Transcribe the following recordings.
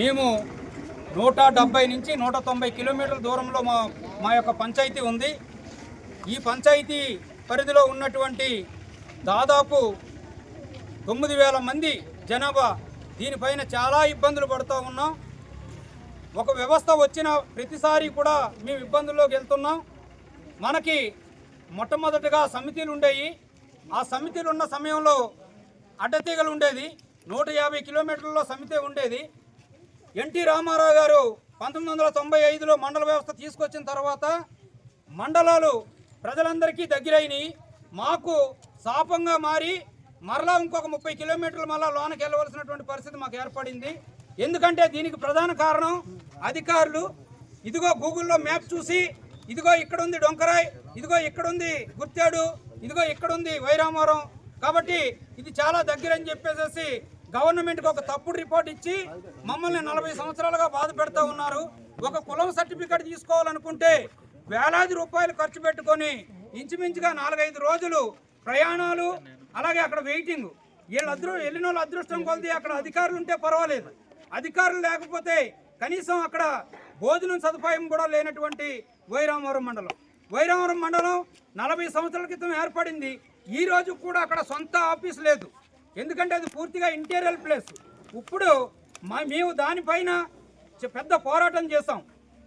మేము నూట డెబ్బై నుంచి నూట తొంభై కిలోమీటర్ల దూరంలో మా మా యొక్క పంచాయతీ ఉంది. ఈ పంచాయతీ పరిధిలో ఉన్నటువంటి దాదాపు తొమ్మిది వేల మంది జనాభా దీనిపైన చాలా ఇబ్బందులు పడుతూ ఉన్నాం. ఒక వ్యవస్థ వచ్చిన ప్రతిసారి కూడా మేము ఇబ్బందుల్లోకి వెళ్తున్నాం. మనకి మొట్టమొదటిగా సమితిలు ఉండేవి ఆ సమితిలు ఉన్న సమయంలో అడ్డతీగలు ఉండేది. నూట యాభై కిలోమీటర్లలో సమితి ఉండేది. ఎన్టీ రామారావు గారు పంతొమ్మిది వందల తొంభై ఐదులో మండల వ్యవస్థ తీసుకొచ్చిన తర్వాత మండలాలు ప్రజలందరికీ దగ్గరైనవి మాకు శాపంగా మారి మరలా ఇంకొక ముప్పై కిలోమీటర్లు మళ్ళా లోనకి వెళ్ళవలసినటువంటి పరిస్థితి మాకు ఏర్పడింది. ఎందుకంటే దీనికి ప్రధాన కారణం అధికారులు. ఇదిగో గూగుల్లో మ్యాప్ చూసి ఇదిగో ఇక్కడ ఉంది డొంకరాయ్ ఇదిగో ఇక్కడ ఉంది గుర్తాడు ఇదిగో ఇక్కడ ఉంది వైరామవరం కాబట్టి ఇది చాలా దగ్గర అని చెప్పేసేసి గవర్నమెంట్కి ఒక తప్పుడు రిపోర్ట్ ఇచ్చి మమ్మల్ని నలభై సంవత్సరాలుగా బాధ పెడతా ఉన్నారు. ఒక కులం సర్టిఫికేట్ తీసుకోవాలనుకుంటే వేలాది రూపాయలు ఖర్చు పెట్టుకొని ఇంచుమించుగా నాలుగైదు రోజులు ప్రయాణాలు అలాగే అక్కడ వెయిటింగ్. వీళ్ళు అదృ వెళ్ళిన వాళ్ళు అదృష్టం కొలిది అక్కడ అధికారులు ఉంటే పర్వాలేదు. అధికారులు లేకపోతే కనీసం అక్కడ భోజనం సదుపాయం కూడా లేనటువంటి వైరామవరం మండలం. వైరామవరం మండలం నలభై సంవత్సరాల క్రితం ఏర్పడింది. ఈ రోజు కూడా అక్కడ సొంత ఆఫీస్ లేదు. ఎందుకంటే అది పూర్తిగా ఇంటీరియర్ ప్లేస్. ఇప్పుడు మా మేము దానిపైన పెద్ద పోరాటం చేసాం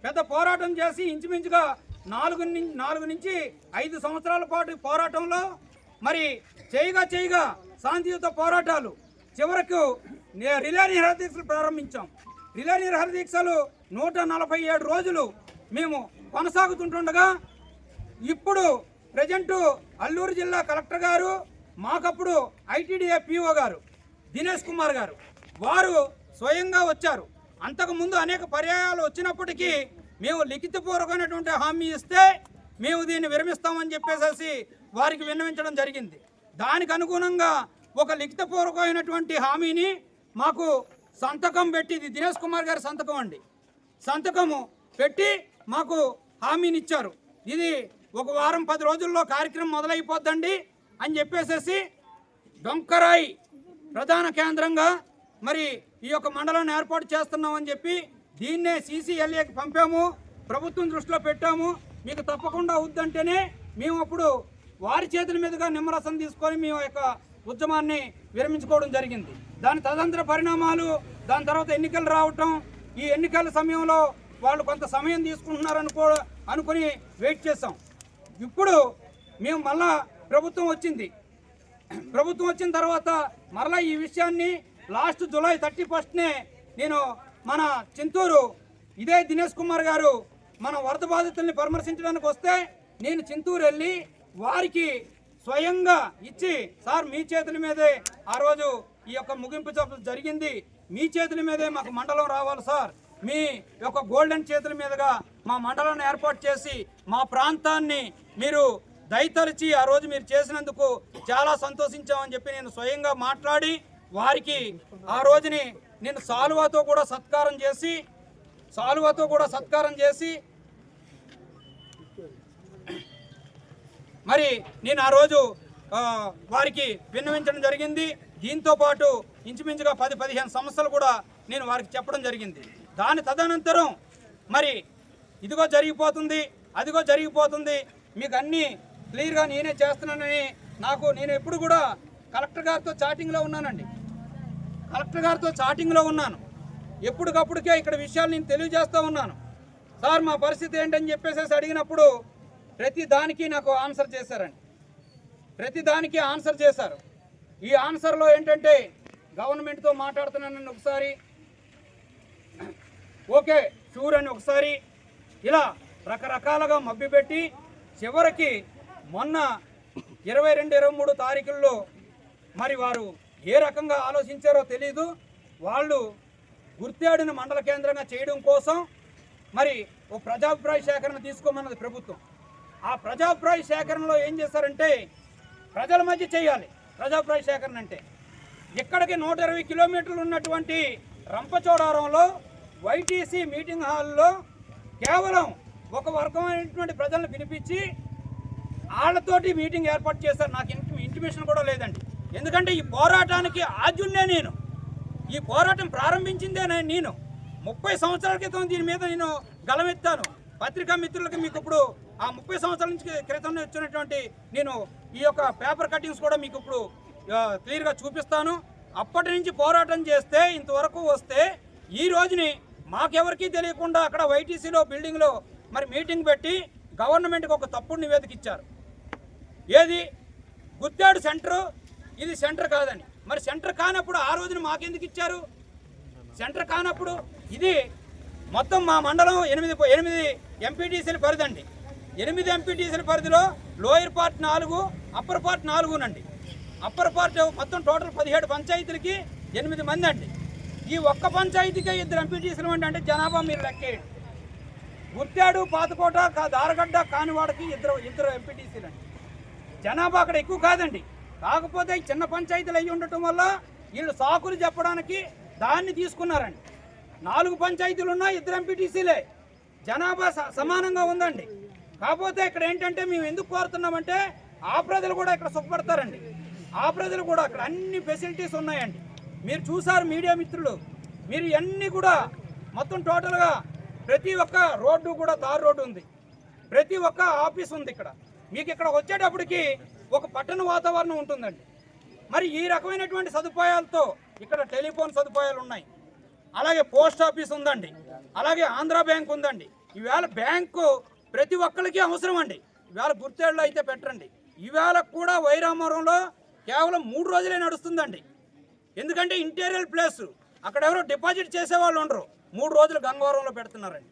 పెద్ద పోరాటం చేసి ఇంచుమించుగా నాలుగు నాలుగు నుంచి ఐదు సంవత్సరాల పాటు పోరాటంలో మరి చేయగా చేయగా శాంతియుత పోరాటాలు. చివరకు నే- రిలే నిరహార ప్రారంభించాం. రిలే నిరహార నూట నలభై ఏడు రోజులు మేము కొనసాగుతుంటుండగా ఇప్పుడు ప్రజెంట్ అల్లూరు జిల్లా కలెక్టర్ గారు మాకప్పుడు ఐటీడీఏ పిఓ గారు దినేష్ కుమార్ గారు. వారు స్వయంగా వచ్చారు. అంతకుముందు అనేక పర్యాయాలు వచ్చినప్పటికీ మేము లిఖితపూర్వకమైనటువంటి హామీ ఇస్తే మేము దీన్ని విరమిస్తామని చెప్పేసి వారికి విన్నవించడం జరిగింది. దానికి అనుగుణంగా ఒక లిఖితపూర్వకమైనటువంటి హామీని మాకు సంతకం పెట్టి ఇది దినేష్ కుమార్ గారి సంతకం అండి. సంతకము పెట్టి మాకు హామీని ఇచ్చారు ఇది ఒక వారం పది రోజుల్లో కార్యక్రమం మొదలైపోద్దండి. అని చెప్పేసేసి డొంకరాయి ప్రధాన కేంద్రంగా మరి ఈ యొక్క మండలాన్ని ఏర్పాటు చేస్తున్నామని చెప్పి దీన్నే సీసీఎల్ఏకి పంపాము. ప్రభుత్వం దృష్టిలో పెట్టాము. మీకు తప్పకుండా అవుద్దంటేనే మేము అప్పుడు వారి చేతుల మీదుగా నిమ్మరసం తీసుకొని మేము యొక్క ఉద్యమాన్ని విరమించుకోవడం జరిగింది. దాని తదంతర పరిణామాలు దాని తర్వాత ఎన్నికలు రావటం ఈ ఎన్నికల సమయంలో వాళ్ళు కొంత సమయం తీసుకుంటున్నారనుకో అనుకుని వెయిట్ చేసాం ఇప్పుడు మేము మళ్ళా ప్రభుత్వం వచ్చింది. ప్రభుత్వం వచ్చిన తర్వాత మరలా ఈ విషయాన్ని లాస్ట్ జూలై థర్టీ ఫస్ట్నే నేను మన చింతూరు ఇదే దినేష్ కుమార్ గారు మన వరద బాధితుల్ని పరామర్శించడానికి వస్తే నేను చింతూరు వెళ్ళి వారికి స్వయంగా ఇచ్చి సార్ మీ చేతుల మీదే ఆ రోజు ఈ యొక్క ముగింపు సభ జరిగింది. మీ చేతుల మీదే మాకు మండలం రావాలి సార్. మీ యొక్క గోల్డెన్ చేతుల మీదుగా మా మండలాన్ని ఏర్పాటు చేసి మా ప్రాంతాన్ని మీరు దయతలిచి ఆ రోజు మీరు చేసినందుకు చాలా సంతోషించామని చెప్పి నేను స్వయంగా మాట్లాడి వారికి ఆ రోజుని నేను సాలువాతో కూడా సత్కారం చేసి సాలువాతో కూడా సత్కారం చేసి మరి నేను ఆ రోజు వారికి విన్నవించడం జరిగింది. దీంతో పాటు ఇంచుమించుగా పది పదిహేను సమస్యలు కూడా నేను వారికి చెప్పడం జరిగింది. దాని తదనంతరం మరి ఇదిగో జరిగిపోతుంది అదిగో జరిగిపోతుంది మీకు అన్నీ క్లియర్గా నేనే చేస్తున్నానని నాకు నేను ఎప్పుడు కూడా కలెక్టర్ గారితో చాటింగ్లో ఉన్నానండి. కలెక్టర్ గారితో చాటింగ్లో ఉన్నాను. ఎప్పటికప్పుడుకే ఇక్కడ విషయాలు నేను తెలియజేస్తూ ఉన్నాను. సార్ మా పరిస్థితి ఏంటని చెప్పేసి అడిగినప్పుడు ప్రతి దానికి నాకు ఆన్సర్ చేశారండి. ప్రతి దానికి ఆన్సర్ చేశారు. ఈ ఆన్సర్లో ఏంటంటే గవర్నమెంట్తో మాట్లాడుతున్నానని ఒకసారి ఓకే షూర్ అని ఒకసారి ఇలా రకరకాలుగా మభ్యపెట్టి చివరికి మొన్న ఇరవై రెండు ఇరవై మూడు తారీఖుల్లో మరి వారు ఏ రకంగా ఆలోచించారో తెలీదు. వాళ్ళు గుర్తేడిన మండల కేంద్రంగా చేయడం కోసం మరి ఓ ప్రజాభిప్రాయ సేకరణ తీసుకోమన్నది ప్రభుత్వం. ఆ ప్రజాభిప్రాయ సేకరణలో ఏం చేశారంటే ప్రజల మధ్య చేయాలి ప్రజాభిప్రాయ సేకరణ అంటే. ఇక్కడికి నూట ఇరవై కిలోమీటర్లు ఉన్నటువంటి రంపచోడవరంలో వైటీసీ మీటింగ్ హాల్లో కేవలం ఒక వర్గమైనటువంటి ప్రజలను పిలిపించి వాళ్ళతోటి మీటింగ్ ఏర్పాటు చేశారు. నాకు ఇంటి ఇంటిమేషన్ కూడా లేదండి. ఎందుకంటే ఈ పోరాటానికి ఆద్యున్నే నేను. ఈ పోరాటం ప్రారంభించిందే నేను. ముప్పై సంవత్సరాల క్రితం దీని మీద నేను గలమెత్తాను పత్రికా మిత్రులకి మీకు ఇప్పుడు ఆ ముప్పై సంవత్సరాల నుంచి క్రితం వచ్చినటువంటి నేను ఈ యొక్క పేపర్ కటింగ్స్ కూడా మీకు ఇప్పుడు క్లియర్గా చూపిస్తాను. అప్పటి నుంచి పోరాటం చేస్తే ఇంతవరకు వస్తే ఈ రోజుని మాకెవరికీ తెలియకుండా అక్కడ వైటీసీలో బిల్డింగ్లో మరి మీటింగ్ పెట్టి గవర్నమెంట్కి ఒక తప్పుడు నివేదిక ఇచ్చారు. ఏది? గుద్దాడు సెంటర్. ఇది సెంటర్ కాదని. మరి సెంటర్ కానప్పుడు ఆ రోజున మాకెందుకు ఇచ్చారు? సెంటర్ కానప్పుడు ఇది మొత్తం మా మండలం ఎనిమిది ఎనిమిది ఎంపీటీసీల పరిధి అండి ఎనిమిది ఎంపీటీసీల పరిధిలో లోయర్ పార్ట్ నాలుగు అప్పర్ పార్ట్ నాలుగునండి. అప్పర్ పార్ట్ మొత్తం టోటల్ పదిహేడు పంచాయతీలకి ఎనిమిది మంది అండి ఈ ఒక్క పంచాయతీకే ఇద్దరు ఎంపీటీసీలు అండి అంటే జనాభా మీరు లెక్కేయండి. గుర్తాడు పాతకోట కా- దారగడ్డ కానివాడకి ఇద్దరు ఇద్దరు ఎంపీటీసీలు అండి జనాభా అక్కడ ఎక్కువ కాదండి. కాకపోతే చిన్న పంచాయతీలు అయ్యి ఉండటం వల్ల వీళ్ళు సాకులు చెప్పడానికి దాన్ని తీసుకున్నారండి. నాలుగు పంచాయతీలు ఉన్నా ఇద్దరు ఎంపీటీసీలే. జనాభా స- సమానంగా ఉందండి. కాకపోతే ఇక్కడ ఏంటంటే మేము ఎందుకు కోరుతున్నామంటే ఆ ప్రజలు కూడా ఇక్కడ సుఖపడతారండి. ఆ ప్రజలు కూడా అక్కడ అన్ని ఫెసిలిటీస్ ఉన్నాయండి. మీరు చూసారు మీడియా మిత్రులు. మీరు ఇవన్నీ కూడా మొత్తం టోటల్గా ప్రతి ఒక్క రోడ్డు కూడా తారు రోడ్డు ఉంది. ప్రతి ఒక్క ఆఫీస్ ఉంది ఇక్కడ. మీకు ఇక్కడ వచ్చేటప్పటికి ఒక పట్టణ వాతావరణం ఉంటుందండి. మరి ఈ రకమైనటువంటి సదుపాయాలతో ఇక్కడ టెలిఫోన్ సదుపాయాలు ఉన్నాయి. అలాగే పోస్ట్ ఆఫీస్ ఉందండి. అలాగే ఆంధ్ర బ్యాంక్ ఉందండి. ఈవేళ బ్యాంకు ప్రతి ఒక్కరికి అవసరం అండి. ఈవేళ గుర్తేళ్ళు అయితే పెట్టండి ఈవేళ కూడా వైరామరంలో కేవలం మూడు రోజులే నడుస్తుందండి. ఎందుకంటే ఇంటీరియర్ ప్లేస్ అక్కడ ఎవరో డిపాజిట్ చేసేవాళ్ళు ఉండరు. మూడు రోజులు గంగవరంలో పెడుతున్నారండి.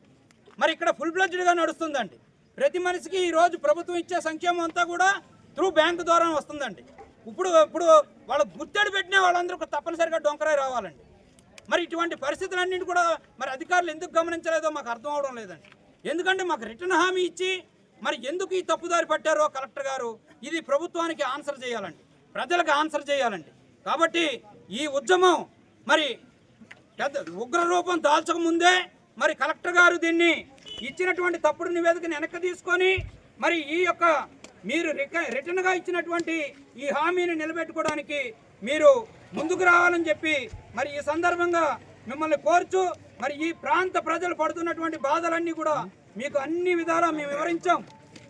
మరి ఇక్కడ ఫుల్ ఫ్లెడ్జ్డ్గా నడుస్తుందండి. ప్రతి మనిషికి ఈ రోజు ప్రభుత్వం ఇచ్చే సంక్షేమం అంతా కూడా త్రూ బ్యాంకు ద్వారా వస్తుందండి. ఇప్పుడు ఇప్పుడు వాళ్ళ గుర్తెడు పెట్టిన వాళ్ళందరూ కూడా తప్పనిసరిగా డొంకరాయి రావాలండి. మరి ఇటువంటి పరిస్థితులన్నింటి కూడా మరి అధికారులు ఎందుకు గమనించలేదో మాకు అర్థం అవడం లేదండి. ఎందుకంటే మాకు రిటర్న్ హామీ ఇచ్చి మరి ఎందుకు ఈ తప్పుదారి పట్టారో కలెక్టర్ గారు ఇది ప్రభుత్వానికి ఆన్సర్ చేయాలండి. ప్రజలకు ఆన్సర్ చేయాలండి. కాబట్టి ఈ ఉద్యమం మరి పెద్ద ఉగ్ర రూపం దాల్చకముందే మరి కలెక్టర్ గారు దీన్ని ఇచ్చినటువంటి తప్పుడు నివేదికను వెనక్కి తీసుకొని మరి ఈ యొక్క మీరు రిటర్న్గా ఇచ్చినటువంటి ఈ హామీని నిలబెట్టుకోవడానికి మీరు ముందుకు రావాలని చెప్పి మరి ఈ సందర్భంగా మిమ్మల్ని కోరుచు మరి ఈ ప్రాంత ప్రజలు పడుతున్నటువంటి బాధలన్నీ కూడా మీకు అన్ని విధాలా మేము వివరించాం.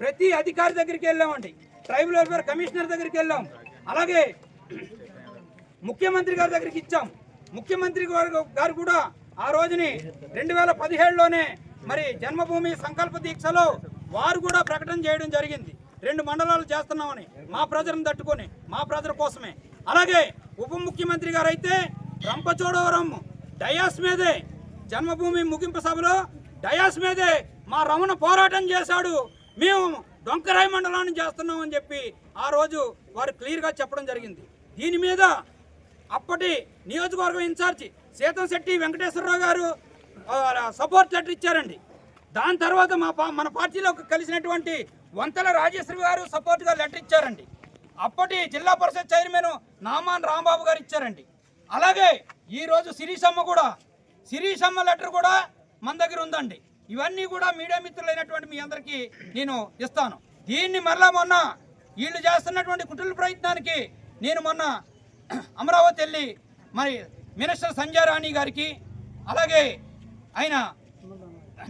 ప్రతి అధికారి దగ్గరికి వెళ్ళామండి. ట్రైబల్ వెల్ఫేర్ కమిషనర్ దగ్గరికి వెళ్ళాం. అలాగే ముఖ్యమంత్రి గారి దగ్గరికి ఇచ్చాం. ముఖ్యమంత్రి గారు గారు కూడా ఆ రోజుని రెండు వేల పదిహేడులోనే మరి జన్మభూమి సంకల్ప దీక్షలో వారు కూడా ప్రకటన చేయడం జరిగింది. రెండు మండలాలు చేస్తున్నామని మా ప్రజలను తట్టుకొని మా ప్రజల కోసమే. అలాగే ఉప ముఖ్యమంత్రి గారు అయితే రంపచోడవరం డయాస్ మీదే జన్మభూమి ముగింపు సభలో డయాస్ మీదే మా రమణ పోరాటం చేశాడు. మేము డొంకరాయి మండలాన్ని చేస్తున్నామని చెప్పి ఆ రోజు వారు క్లియర్గా చెప్పడం జరిగింది. దీని మీద అప్పటి నియోజకవర్గం ఇన్ఛార్జి సీతం శెట్టి వెంకటేశ్వరరావు గారు సపోర్ట్ లెటర్ ఇచ్చారండి. దాని తర్వాత మా పా- మన పార్టీలోకి కలిసినటువంటి వంతల రాజేశ్వరి గారు సపోర్ట్గా లెటర్ ఇచ్చారండి. అప్పటి జిల్లా పరిషత్ చైర్మన్ నామాన్ రాంబాబు గారు ఇచ్చారండి. అలాగే ఈరోజు శిరీషమ్మ కూడా శిరీషమ్మ లెటర్ కూడా మన దగ్గర ఉందండి. ఇవన్నీ కూడా మీడియా మిత్రులైనటువంటి మీ అందరికీ నేను ఇస్తాను. దీన్ని మరలా మొన్న వీళ్ళు చేస్తున్నటువంటి కుటుంబ ప్రయత్నానికి నేను మొన్న అమరావతి వెళ్ళి మరి మినిస్టర్ సంజయ్ రాణి గారికి అలాగే ఆయన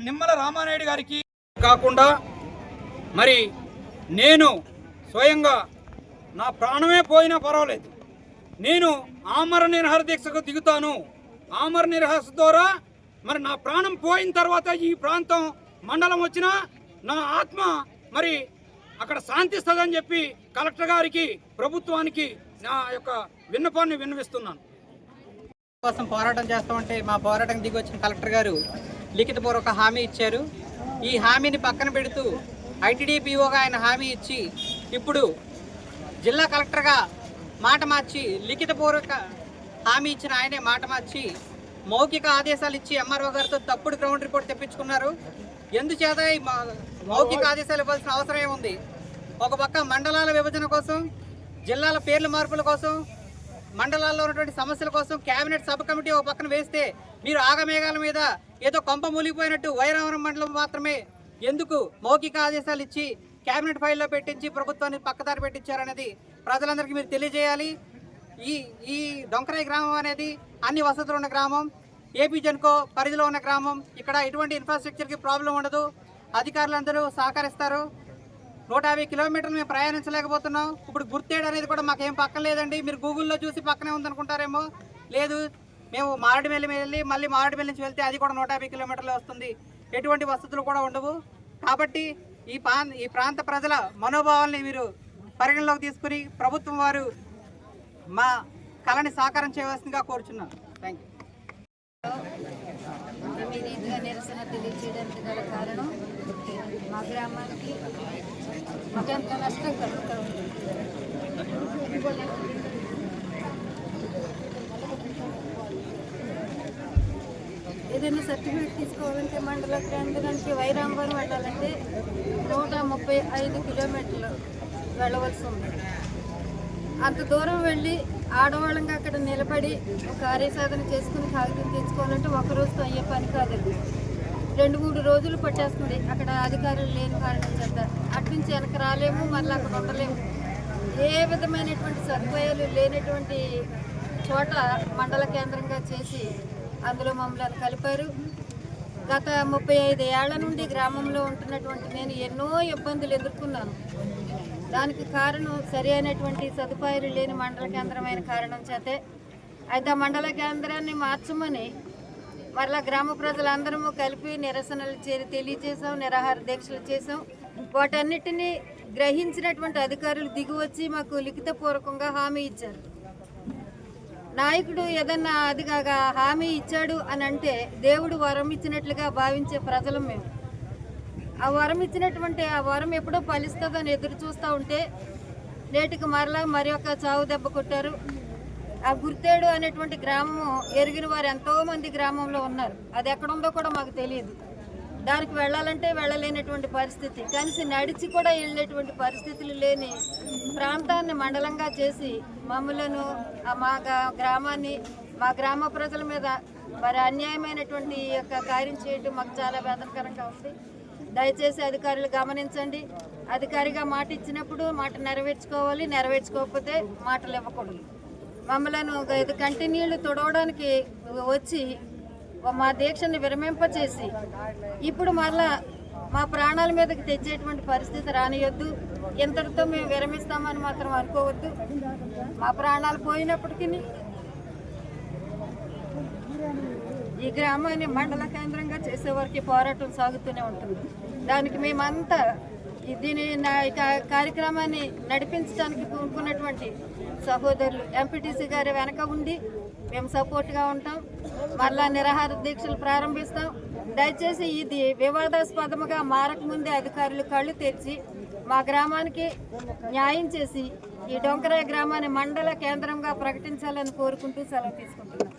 నిమ్మల రామానాయుడు గారికి కాకుండా మరి నేను స్వయంగా నా ప్రాణమే పోయినా పర్వాలేదు. నేను ఆమర నిర్హార దీక్షకు దిగుతాను. ఆమర నిర్హాస ద్వారా మరి నా ప్రాణం పోయిన తర్వాత ఈ ప్రాంతం మండలం వచ్చినా నా ఆత్మ మరి అక్కడ శాంతిస్తుందని చెప్పి కలెక్టర్ గారికి ప్రభుత్వానికి నా యొక్క విన్నపాన్ని విన్నవిస్తున్నాను. కోసం పోరాటం చేస్తామంటే మా పోరాటం దిగి వచ్చిన కలెక్టర్ గారు లిఖితపూర్వక హామీ ఇచ్చారు. ఈ హామీని పక్కన పెడుతూ ఐటీడీపీఓగా ఆయన హామీ ఇచ్చి ఇప్పుడు జిల్లా కలెక్టర్గా మాట మార్చి లిఖితపూర్వక హామీ ఇచ్చిన ఆయనే మాట మార్చి మౌఖిక ఆదేశాలు ఇచ్చి ఎంఆర్ఓ గారితో తప్పుడు గ్రౌండ్ రిపోర్ట్ తెప్పించుకున్నారు. ఎందుచేత ఈ మౌఖిక ఆదేశాలు ఇవ్వాల్సిన అవసరం ఏముంది? ఒక పక్క మండలాల విభజన కోసం జిల్లాల పేర్ల మార్పుల కోసం మండలాల్లో ఉన్నటువంటి సమస్యల కోసం కేబినెట్ సబ్ కమిటీ ఒక పక్కన వేస్తే మీరు ఆగమేఘాల మీద ఏదో కొంప మూలిగిపోయినట్టు వైరావరం మండలం మాత్రమే ఎందుకు మౌఖిక ఆదేశాలు ఇచ్చి కేబినెట్ ఫైల్లో పెట్టించి ప్రభుత్వాన్ని పక్కదారి పెట్టించారనేది ప్రజలందరికీ మీరు తెలియజేయాలి. ఈ ఈ డొంకరాయి గ్రామం అనేది అన్ని వసతులు ఉన్న గ్రామం. ఏపీ జన్కో పరిధిలో ఉన్న గ్రామం. ఇక్కడ ఎటువంటి ఇన్ఫ్రాస్ట్రక్చర్కి ప్రాబ్లం ఉండదు. అధికారులందరూ సహకరిస్తారు. నూట యాభై కిలోమీటర్లు మేము ప్రయాణించలేకపోతున్నాం. ఇప్పుడు గుర్తేడు అనేది కూడా మాకేం పక్కన లేదండి. మీరు గూగుల్లో చూసి పక్కనే ఉందనుకుంటారేమో? లేదు మేము మారేడుమిల్లి వెళ్ళి మళ్ళీ మారేడుమిల్లి నుంచి వెళ్తే అది కూడా నూట యాభై కిలోమీటర్లు వస్తుంది. ఎటువంటి వసతులు కూడా ఉండవు. కాబట్టి ఈ పా ఈ ప్రాంత ప్రజల మనోభావాల్ని మీరు పరిగణలోకి తీసుకుని ప్రభుత్వం వారు మా కళని సాకారం చేయవలసిందిగా కోరుచున్నాను. థ్యాంక్ యూ నిరసన తెలియజేయడానికి గల కారణం మా గ్రామానికి అత్యంత నష్టం కలుగుతూ ఏదైనా సర్టిఫికేట్ తీసుకోవాలంటే మండల కేంద్రానికి వైరాంబరం వెళ్ళాలంటే నూట ముప్పై ఐదు కిలోమీటర్లు వెళ్ళవలసి ఉంది. అంత దూరం వెళ్ళి ఆడవాళ్ళంగా అక్కడ నిలబడి కార్యసాధన చేసుకుని కాగితం తెచ్చుకోవాలంటే ఒకరోజుతో అయ్యే పని కాదు రెండు మూడు రోజులు పట్టేస్తుంది. అక్కడ అధికారులు లేని కారణం చేత. అట్నుంచి వెనక రాలేము మళ్ళీ అక్కడ ఉండలేము. ఏ విధమైనటువంటి సదుపాయాలు లేనటువంటి చోట మండల కేంద్రంగా చేసి అందులో మమ్మల్ని కలిపారు. గత ముప్పై ఐదు ఏళ్ళ నుండి గ్రామంలో ఉంటున్నటువంటి నేను ఎన్నో ఇబ్బందులు ఎదుర్కొన్నాను. దానికి కారణం సరి అయినటువంటి సదుపాయాలు లేని మండల కేంద్రమైన కారణం చేతే అయితే ఆ మండల కేంద్రాన్ని మార్చమని మరలా గ్రామ ప్రజలందరము కలిపి నిరసనలు చేరి తెలియజేసాం నిరాహార దీక్షలు చేసాం వాటన్నిటినీ గ్రహించినటువంటి అధికారులు దిగువచ్చి మాకు లిఖితపూర్వకంగా హామీ ఇచ్చారు. నాయకుడు ఏదన్నా అది కాక హామీ ఇచ్చాడు అని అంటే దేవుడు వరం ఇచ్చినట్లుగా భావించే ప్రజలం మేము. ఆ వరం ఇచ్చినటువంటి ఆ వరం ఎప్పుడో ఫలిస్తుందని ఎదురు చూస్తూ ఉంటే నేటికి మరలా మరి ఒక చావు దెబ్బ కొట్టారు. ఆ గుర్తేడు అనేటువంటి గ్రామము ఎరిగిన వారు ఎంతో మంది గ్రామంలో ఉన్నారు. అది ఎక్కడుందో కూడా మాకు తెలియదు. దానికి వెళ్ళాలంటే వెళ్ళలేనటువంటి పరిస్థితి. కనీసం నడిచి కూడా వెళ్ళేటువంటి పరిస్థితులు లేని ప్రాంతాన్ని మండలంగా చేసి మమ్మలను మా గ్రామాన్ని మా గ్రామ ప్రజల మీద మరి అన్యాయమైనటువంటి ఈ యొక్క కార్యం చేయడం మాకు చాలా వేదనకరంగా ఉంది. దయచేసి అధికారులు గమనించండి. అధికారిగా మాట ఇచ్చినప్పుడు మాట నెరవేర్చుకోవాలి. నెరవేర్చుకోకపోతే మాటలు ఇవ్వకూడదు. మమ్మలను కంటిన్యూలు తుడవడానికి వచ్చి మా దీక్షని విరమింపచేసి ఇప్పుడు మరలా మా ప్రాణాల మీదకి తెచ్చేటువంటి పరిస్థితి రానియొద్దు. ఇంతటితో మేము విరమిస్తామని మాత్రం అనుకోవద్దు. మా ప్రాణాలు పోయినప్పటికీ ఈ గ్రామాన్ని మండల కేంద్రంగా చేసే వారికి పోరాటం సాగుతూనే ఉంటుంది. దానికి మేమంతా దీని నా- కార్యక్రమాన్ని నడిపించడానికి కోరుకున్నటువంటి సహోదరులు ఎంపీటీసీ గారి వెనక ఉండి మేము సపోర్ట్గా ఉంటాం. మరలా నిరాహార దీక్షలు ప్రారంభిస్తాం. దయచేసి ఇది వివాదాస్పదముగా మారకముందే అధికారులు కళ్ళు తెచ్చి మా గ్రామానికి న్యాయం చేసి ఈ డొంకరాయ గ్రామాన్ని మండల కేంద్రంగా ప్రకటించాలని కోరుకుంటూ సెలవు తీసుకుంటున్నాం.